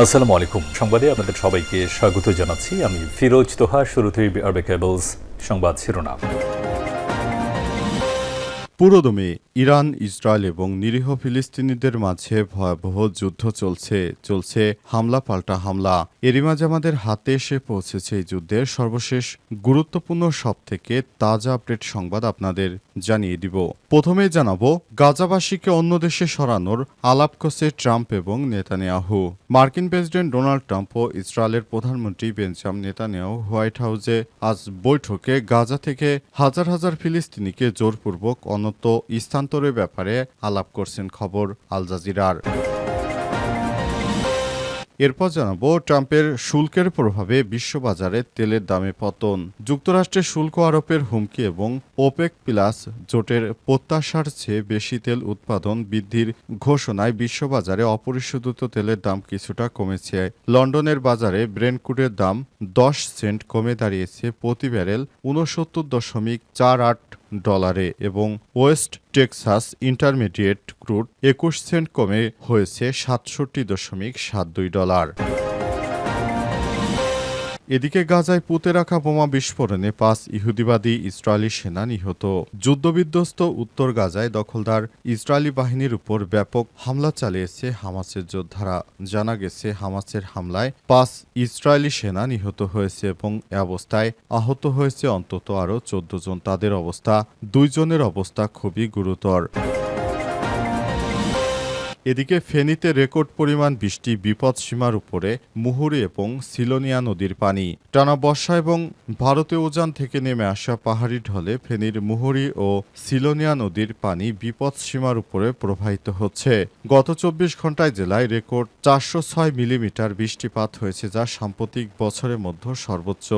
আসসালামু আলাইকুম। সংবাদে আপনাদের সবাইকে স্বাগত জানাচ্ছি। আমি ফিরোজ তোহা শুরুতেই আরবে কেবলস সংবাদ শিরোনাম। পুরোদমে ইরান, ইসরায়েল এবং নিরীহ ফিলিস্তিনিদের মাঝে ভয়াবহ যুদ্ধ চলছে চলছে হামলা পাল্টা হামলা। এরই মাঝে আমাদের হাতে এসে পৌঁছেছে এই যুদ্ধের সর্বশেষ গুরুত্বপূর্ণ সব থেকে তাজা আপডেট সংবাদ আপনাদের জানিয়ে দিব। প্রথমে জানাব, গাজাবাসীকে অন্য দেশে সরানোর আলাপ করছে ট্রাম্প এবং নেতানিয়াহু। মার্কিন প্রেসিডেন্ট ডোনাল্ড ট্রাম্প ও ইসরায়েলের প্রধানমন্ত্রী বেঞ্জাম নেতানিয়াহু হোয়াইট হাউসে আজ বৈঠকে গাজা থেকে হাজার হাজার ফিলিস্তিনিকে জোরপূর্বক অনত স্থানান্তরের ব্যাপারে আলাপ করছেন খবর আল জাজিরার। এরপর জানাব, ট্রাম্পের শুল্কের প্রভাবে বিশ্ববাজারে তেলের দামে পতন। যুক্তরাষ্ট্রের শুল্ক আরোপের হুমকি এবং ওপেক প্লাস জোটের প্রত্যাশার চেয়ে বেশি তেল উৎপাদন বৃদ্ধির ঘোষণায় বিশ্ববাজারে অপরিশোধিত তেলের দাম কিছুটা কমেছে। লন্ডনের বাজারে ব্রেনকুডের দাম দশ সেন্ট কমে দাঁড়িয়েছে প্রতি ব্যারেল উনসত্তর দশমিক চার আট ডলারে এবং ওয়েস্ট টেক্সাস ইন্টারমিডিয়েট ক্রুড একুশ সেন্ট কমে হয়েছে সাতষট্টি দশমিক সাত দুই ডলার। এদিকে গাজায় পুঁতে রাখা বোমা বিস্ফোরণে পাঁচ ইহুদিবাদী ইসরায়েলি সেনা নিহত। যুদ্ধবিধ্বস্ত উত্তর গাজায় দখলদার ইসরায়েলি বাহিনীর উপর ব্যাপক হামলা চালিয়েছে হামাসের যোদ্ধারা। জানা গেছে, হামাসের হামলায় পাঁচ ইসরায়েলি সেনা নিহত হয়েছে এবং এ অবস্থায় আহত হয়েছে অন্তত আরও চোদ্দ জন। তাদের অবস্থা দুইজনের অবস্থা খুবই গুরুতর। এদিকে ফেনীতে রেকর্ড পরিমাণ বৃষ্টি বিপদসীমার উপরে মুহুরি এবং সিলোনিয়া নদীর পানি। টানা বর্ষা এবং ভারতীয় উজান থেকে নেমে আসা পাহাড়ি ঢলে ফেনীর মুহুরি ও সিলোনিয়া নদীর পানি বিপদসীমার উপরে প্রবাহিত হচ্ছে। গত চব্বিশ ঘন্টায় জেলায় রেকর্ড চারশো ছয় মিলিমিটার বৃষ্টিপাত হয়েছে যা সাম্প্রতিক বছরের মধ্যে সর্বোচ্চ।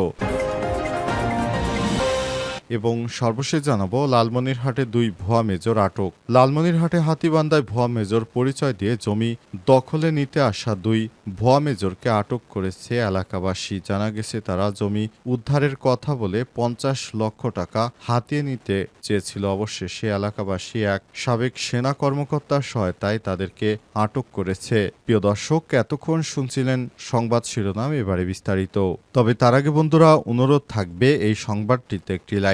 এবং সর্বশেষ জানাব, লালমনিরহাটে দুই ভুয়া মেজর আটক। লালমনিরহাটে হাতিবান্ধায় ভুয়া মেজর পরিচয় দিয়ে জমি দখলে নিতে আসা দুই ভুয়া মেজরকে আটক করেছে এলাকাবাসী। জানা গেছে, তারা জমি উদ্ধারের কথা বলে পঞ্চাশ লক্ষ টাকা হাতিয়ে নিতে চেয়েছিল। অবশেষে এলাকাবাসী এক সাবেক সেনা কর্মকর্তার সহায়তায় তাদেরকে আটক করেছে। প্রিয় দর্শক, এতক্ষণ শুনছিলেন সংবাদ শিরোনাম, এবারে বিস্তারিত। তবে তার আগে বন্ধুরা, অনুরোধ থাকবে, এই সংবাদটিতে একটি লাইক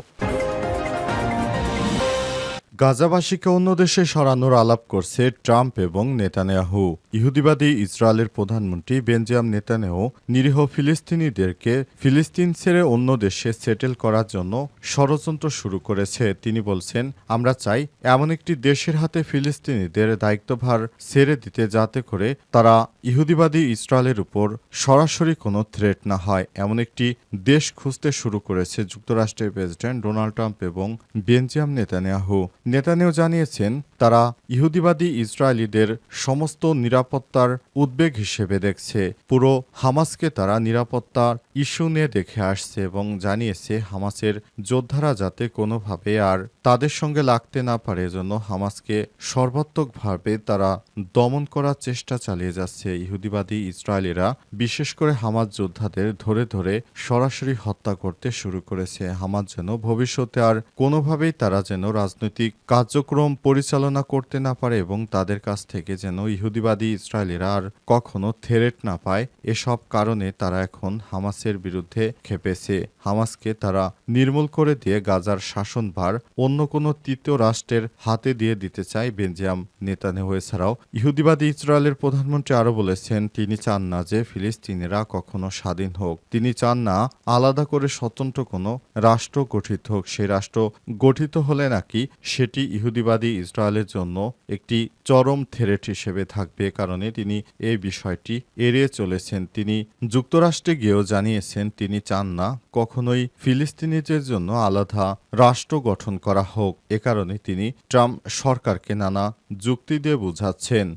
গাজাবাসীকে অন্য দেশে সরানোর আলাপ করছে ট্রাম্প এবং নেতানিয়াহু। ইহুদিবাদী ইসরায়েলের প্রধানমন্ত্রী বেঞ্জাম নেতানিয়াহু নিরীহ ফিলিস্তিনিদেরকে ফিলিস্তিন ছেড়ে অন্য দেশে সেটেল করার জন্য ষড়যন্ত্র শুরু করেছে। তিনি বলছেন, আমরা চাই এমন একটি দেশের হাতে ফিলিস্তিনিদের দায়িত্বভার ছেড়ে দিতে যাতে করে তারা ইহুদিবাদী ইসরায়েলের উপর সরাসরি কোনো থ্রেট না হয়। এমন একটি দেশ খুঁজতে শুরু করেছে যুক্তরাষ্ট্রের প্রেসিডেন্ট ডোনাল্ড ট্রাম্প এবং বেঞ্জাম নেতানিয়াহু। নেতানিয়াহু জানিয়েছেন, তারা ইহুদিবাদী ইসরায়েলিদের সমস্ত নিরাপত্তার উদ্বেগ হিসেবে দেখছে। পুরো হামাসকে তারা নিরাপত্তার ইস্যু নিয়ে দেখে আসছে এবং জানিয়েছে হামাসের যোদ্ধারা যাতে কোনোভাবে আর তাদের সঙ্গে লাগতে না পারে, এজন্য হামাসকে সর্বাত্মকভাবে তারা দমন করার চেষ্টা চালিয়ে যাচ্ছে। ইহুদিবাদী ইসরায়েলিরা, বিশেষ করে হামাস যোদ্ধাদের ধরে ধরে সরাসরি হত্যা করতে শুরু করেছে। হামাস যেন ভবিষ্যতে আর কোনোভাবেই তারা যেন রাজনৈতিক কার্যক্রম পরিচালনা করতে না পারে এবং তাদের কাছ থেকে যেন ইহুদিবাদী ইসরায়েলিরা আর কখনো থেরেট না পায়, এসব কারণে তারা এখন হামাসের বিরুদ্ধে খেপেছে। হামাসকে তারা নির্মূল করে দিয়ে গাজার শাসনভার অন্য কোনো তৃতীয় রাষ্ট্রের হাতে দিয়ে দিতে চায় বেঞ্জিয়াম নেতানিয়াহু। এছাড়াও ইহুদিবাদী ইসরায়েলের প্রধানমন্ত্রী আরও বলেছেন, তিনি চান না যে ফিলিস্তিনিরা কখনো স্বাধীন হোক। তিনি চান না আলাদা করে স্বতন্ত্র কোনো রাষ্ট্র গঠিত হোক। সেই রাষ্ট্র গঠিত হলে নাকি সেটি ইহুদিবাদী ইসরায়েলের জন্য একটি চরম থেরেট হিসেবে থাকবে। কারণে তিনি এই বিষয়টি এড়িয়ে চলেছেন। তিনি যুক্তরাষ্ট্রে গিয়েও জানিয়েছেন, তিনি চান না কখনোই ফিলিস্তিনিদের জন্য আলাদা রাষ্ট্র গঠন করা হোক। এ কারণে তিনি ট্রাম্প সরকারকে নানা যুক্তি দিয়ে বুঝাচ্ছেন।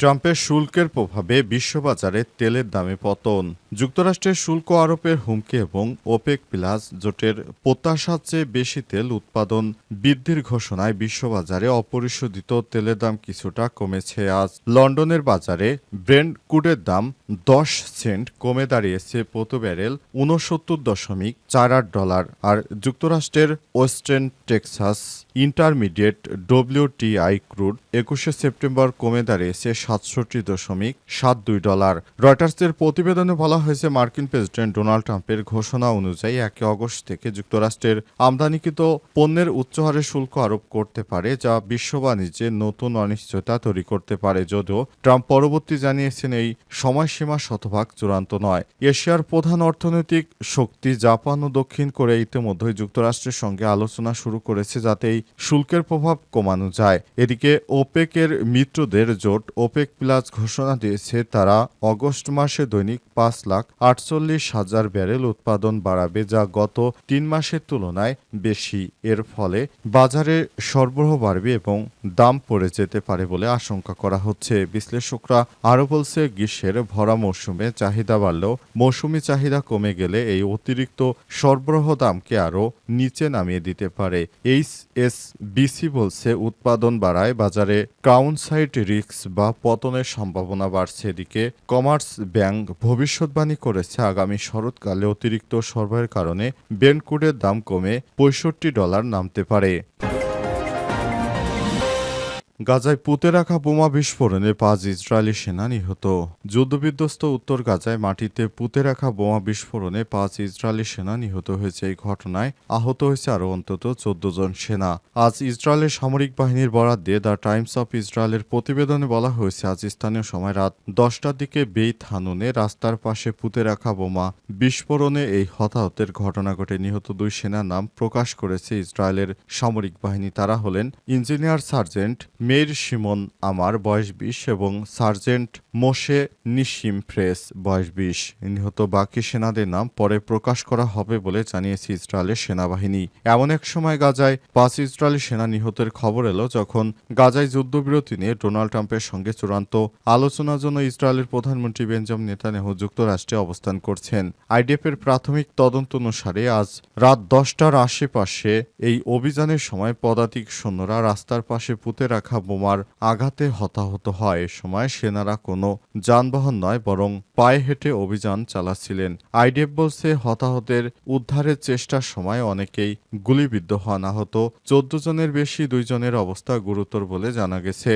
ট্রাম্পের শুল্কের প্রভাবে বিশ্ববাজারে তেলের দামে পতন। যুক্তরাষ্ট্রের শুল্ক আরোপের হুমকি এবং ওপেক প্লাস জোটের প্রত্যাশার চেয়ে বেশি তেল উৎপাদন বৃদ্ধির ঘোষণায় বিশ্ববাজারে অপরিশোধিত তেলের দাম কিছুটা কমেছে। আজ লন্ডনের বাজারে ব্রেন্ড কুডের দাম দশ সেন্ট কমে দাঁড়িয়েছে প্রতি ব্যারেল উনসত্তর দশমিক চার আট ডলার আর যুক্তরাষ্ট্রের Western Texas Intermediate WTI crude একুশে সেপ্টেম্বর কমে দাঁড়িয়েছে সাতষট্টি দশমিক সাত দুই ডলার। রয়টার্সের প্রতিবেদনে বলা হয়েছে মার্কিন প্রেসিডেন্ট ডোনাল্ড ট্রাম্পের ঘোষণা অনুযায়ী একে অগস্ট থেকে যুক্তরাষ্ট্রের আমদানিকৃত পণ্যের উচ্চহারে শুল্ক আরোপ করতে পারে, যা বিশ্ব বাণিজ্যে নতুন অনিশ্চয়তা তৈরি করতে পারে। যদিও ট্রাম্প পরবর্তী জানিয়েছেন এই সময়সীমা শতভাগ চূড়ান্ত নয়। এশিয়ার প্রধান অর্থনৈতিক শক্তি জাপান ও দক্ষিণ কোরিয়া ইতিমধ্যেই যুক্তরাষ্ট্রের সঙ্গে আলোচনা শুরু করেছে, যাতে এই শুল্কের প্রভাব কমানো যায়। এদিকে ওপেকের মিত্রদের জোট ওপেক প্লাস ঘোষণা দিয়েছে, তারা অগস্ট মাসে দৈনিক পাঁচ লাখ আটচল্লিশ হাজার ব্যারেল উৎপাদন বাড়াবে যা গত তিন মাসের তুলনায় বেশি। এর ফলে বাজারে সরবরাহ বাড়বে এবং দাম পড়ে যেতে পারে বলে আশঙ্কা করা হচ্ছে। বিশ্লেষকরা আরও বলছে, গ্রীষ্মের ভরা মৌসুমে চাহিদা বাড়লেও মৌসুমি চাহিদা কমে গেলে এই অতিরিক্ত সরবরাহ দামকে আরও নিচে নামিয়ে দিতে পারে। এইচ এস বিসি বলছে, উৎপাদন বাড়ায় বাজারে কাউন্সাইড রিস্ক বা পতনের সম্ভাবনা বাড়ছে। এদিকে কমার্স ব্যাংক ভবিষ্যৎবাণী করেছে আগামী শরৎকালে অতিরিক্ত সরবরাহের কারণে বেনকুডের দাম কমে পঁয়ষট্টি ডলার নামতে পারে। গাজায় পুঁতে রাখা বোমা বিস্ফোরণে পাঁচ ইসরায়েলি সেনা নিহত। যুদ্ধবিধ্বস্ত উত্তর গাজায় মাটিতে পুঁতে রাখা বোমা বিস্ফোরণে পাঁচ ইসরায়েলি সেনা নিহত হয়েছে। এই ঘটনায় আহত হয়েছে আরও অন্তত চোদ্দ জন সেনা। আজ ইসরায়েলের সামরিক বাহিনীর বরাদ দিয়ে দ্য টাইমস অফ ইসরায়েলের প্রতিবেদনে বলা হয়েছে, আজ স্থানীয় সময় রাত দশটার দিকে বেইত হানুনে রাস্তার পাশে পুঁতে রাখা বোমা বিস্ফোরণে এই হতাহতের ঘটনা ঘটে। নিহত দুই সেনার নাম প্রকাশ করেছে ইসরায়েলের সামরিক বাহিনী। তারা হলেন ইঞ্জিনিয়ার সার্জেন্ট মেয়ের সিমন আমার বয়স বিশ এবং সার্জেন্ট মোশে নিশিম ফ্রেস বয়স বিশ। নিহত বাকি সেনাদের নাম পরে প্রকাশ করা হবে বলে জানিয়েছে ইসরায়েলের সেনাবাহিনী। এমন এক সময় গাজায় পাঁচ ইসরায়েলি সেনা নিহতের খবর এলো যখন গাজায় যুদ্ধবিরতি নিয়ে ডোনাল্ড ট্রাম্পের সঙ্গে চূড়ান্ত আলোচনার জন্য ইসরায়েলের প্রধানমন্ত্রী বেঞ্জাম নেতানেহু যুক্তরাষ্ট্রে অবস্থান করছেন। আইডিএফ এর প্রাথমিক তদন্ত অনুসারে আজ রাত দশটার আশেপাশে এই অভিযানের সময় পদাতিক সৈন্যরা রাস্তার পাশে পুঁতে রাখা বোমার আঘাতে হতাহত হয়। এ সময় সেনারা কোনো যানবাহন নয়, বরং পায়ে হেঁটে অভিযান চালাচ্ছিলেন। আইডিএফ বলছে, হতাহতের উদ্ধারের চেষ্টার সময় অনেকেই গুলিবিদ্ধ হন। আহত চোদ্দ জনের বেশি দুইজনের অবস্থা গুরুতর বলে জানা গেছে।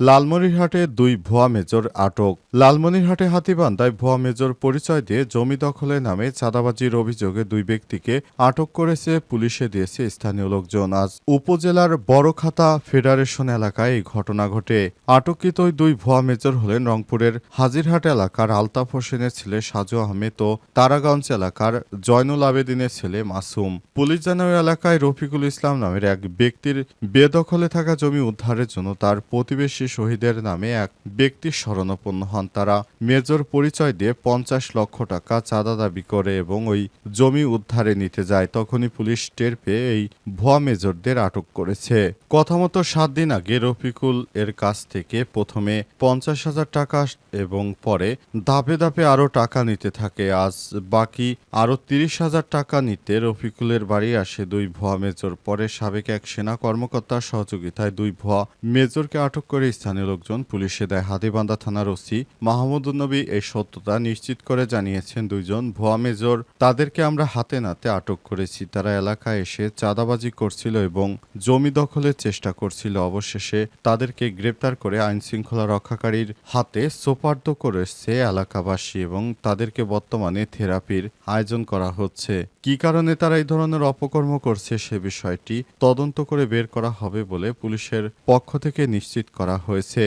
লালমনিরহাটে দুই ভুয়া মেজর আটক। লালমনিরহাটে হাতিবান্ধায় ভুয়া মেজর পরিচয় দিয়ে জমি দখলে নামে চাঁদাবাজির অভিযোগে দুই ব্যক্তিকে আটক করেছে, পুলিশে দিয়েছে স্থানীয় লোকজন। আজ উপজেলার বড়খাতা ফেডারেশন এলাকায় এই ঘটনা ঘটে। আটককৃত ওই দুই ভুয়া মেজর হলেন রংপুরের হাজিরহাট এলাকার আলতাফ হোসেনের ছেলে সাজু আহমেদ ও তারাগঞ্জ এলাকার জয়নুল আবেদিনের ছেলে মাসুম। পুলিশ জানায় এলাকায় রফিকুল ইসলাম নামের এক ব্যক্তির বেদখলে থাকা জমি উদ্ধারের জন্য তার প্রতিবেশী শহীদের নামে এক ব্যক্তি শরণাপন্ন হন তারা। মেজর পরিচয় দিয়ে পঞ্চাশ লক্ষ টাকা চাঁদা দাবি করে এবং ওই জমি উদ্ধারে নিতে যায়। তখনই পুলিশ টের পেয়ে এই ভুয়া মেজরদের আটক করেছে। কথা মতো সাত দিন আগে রফিকুল এর কাছ থেকে প্রথমে পঞ্চাশ হাজার টাকা এবং পরে ধাপে ধাপে আরও টাকা নিতে থাকে। আজ বাকি আরও তিরিশ হাজার টাকা নিতে রফিকুলের বাড়ি আসে দুই ভুয়া মেজর। পরে সাবেক এক সেনা কর্মকর্তার সহযোগিতায় দুই ভুয়া মেজরকে আটক করে স্থানীয় লোকজন পুলিশে দেয় হাতিবান্ধা থানার ওসি মাহমুদুন্নবী এই সত্যতা নিশ্চিত করে জানিয়েছেন দুইজন ভুয়া মেজর। তাদেরকে আমরা হাতে নাতে আটক করেছি। তারা এলাকায় এসে চাঁদাবাজি করছিল এবং জমি দখলের চেষ্টা করছিল। অবশেষে তাদেরকে গ্রেপ্তার করে আইন শৃঙ্খলা রক্ষাকারীর হাতে সোপার্দ করেছে এলাকাবাসী এবং তাদেরকে বর্তমানে থেরাপির আয়োজন করা হচ্ছে। কী কারণে তারা এই ধরনের অপকর্ম করছে সে বিষয়টি তদন্ত করে বের করা হবে বলে পুলিশের পক্ষ থেকে নিশ্চিত করা হয়েছে।